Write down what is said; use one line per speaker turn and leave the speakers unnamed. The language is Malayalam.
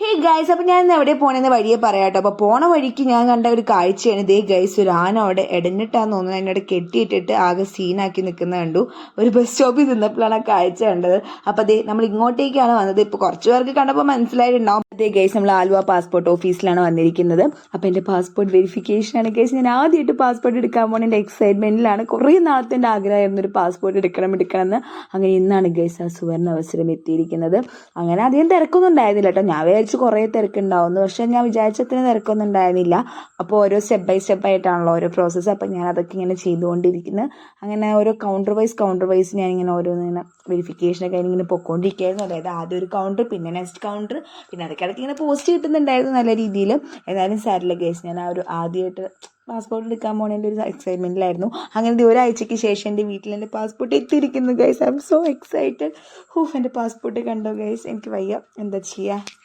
ഹേ ഗൈസ് അപ്പൊ ഞാൻ എവിടെ പോണെന്ന് വഴിയെ പറയാട്ടോ. അപ്പൊ പോണ വഴിക്ക് ഞാൻ കണ്ട ഒരു കാഴ്ചയാണ്. ദേ ഗൈസ് ഒരു ആന അവിടെ ഇടഞ്ഞിട്ടാന്ന് തോന്നുന്നത് എന്നോട് കെട്ടിയിട്ടിട്ട് ആകെ സീനാക്കി നിൽക്കുന്ന കണ്ടു. ഒരു ബസ് സ്റ്റോപ്പിൽ നിന്നപ്പോഴാണ് ആ കാഴ്ച കണ്ടത്. അപ്പൊ ദേ നമ്മൾ ഇങ്ങോട്ടേക്കാണ് വന്നത്. ഇപ്പൊ കുറച്ചു പേർക്ക് കണ്ടപ്പോൾ മനസ്സിലായിട്ടുണ്ടാവും. അതേ ഗൈസ് നമ്മൾ ആലുവ പാസ്പോർട്ട് ഓഫീസിലാണ് വന്നിരിക്കുന്നത്. അപ്പൊ എന്റെ പാസ്പോർട്ട് വെരിഫിക്കേഷൻ ആണ് ഗൈസ് ഞാൻ ആദ്യമായിട്ട് പാസ്പോർട്ട് എടുക്കാൻ പോകുന്ന എന്റെ എക്സൈറ്റ്മെന്റിലാണ് കുറേ നാളത്തെ എന്റെ ആഗ്രഹമായിരുന്നു ഒരു പാസ്പോർട്ട് എടുക്കണം എടുക്കണം എന്ന് അങ്ങനെ ഇന്നാണ് ഗൈസ് ആ സുവർണ അവസരം എത്തിയിരിക്കുന്നത്. അങ്ങനെ അധികം തിരക്കൊന്നും ഉണ്ടായിരുന്നില്ല കേട്ടോ. ഞാൻ വിചാരിച്ചു കുറേ തിരക്കുണ്ടാവുന്നു പക്ഷെ ഞാൻ വിചാരിച്ചത്തിന് തിരക്കൊന്നും ഉണ്ടായിരുന്നില്ല. അപ്പോൾ ഓരോ സ്റ്റെപ്പ് ബൈ സ്റ്റെപ്പ് ആയിട്ടാണല്ലോ ഓരോ പ്രോസസ്സ് അപ്പോൾ ഞാൻ അതൊക്കെ ഇങ്ങനെ ചെയ്തുകൊണ്ടിരിക്കുന്നത് അങ്ങനെ ഓരോ കൗണ്ടർ വൈസ് കൗണ്ടർ വൈസ് ഞാൻ ഇങ്ങനെ ഓരോന്ന് ഇങ്ങനെ വെരിഫിക്കേഷനൊക്കെ ഇങ്ങനെ പൊക്കോണ്ടിരിക്കുകയായിരുന്നു അതായത് ആദ്യം ഒരു കൗണ്ടർ പിന്നെ നെക്സ്റ്റ് കൗണ്ടർ പിന്നെ ഇടയ്ക്കിടയ്ക്ക് ഇങ്ങനെ പോസ്റ്റ് കിട്ടുന്നുണ്ടായിരുന്നു നല്ല രീതിയിൽ ഏതായാലും സാരില്ല കേസ് ഞാൻ ആ ഒരു ആദ്യമായിട്ട് പാസ്പോർട്ട് എടുക്കാൻ പോണതിന്റെ ഒരു എക്സൈറ്റ്മെന്റിലായിരുന്നു അങ്ങനെ ഒരാഴ്ചയ്ക്ക് ശേഷം എന്റെ വീട്ടിൽ എന്റെ പാസ്പോർട്ട് എത്തിയിരിക്കുന്നു guys I am so excited hoof എന്റെ പാസ്പോർട്ട് കണ്ടോ ഗൈസ് എനിക്ക് വയ്യ. എന്താ ചെയ്യുക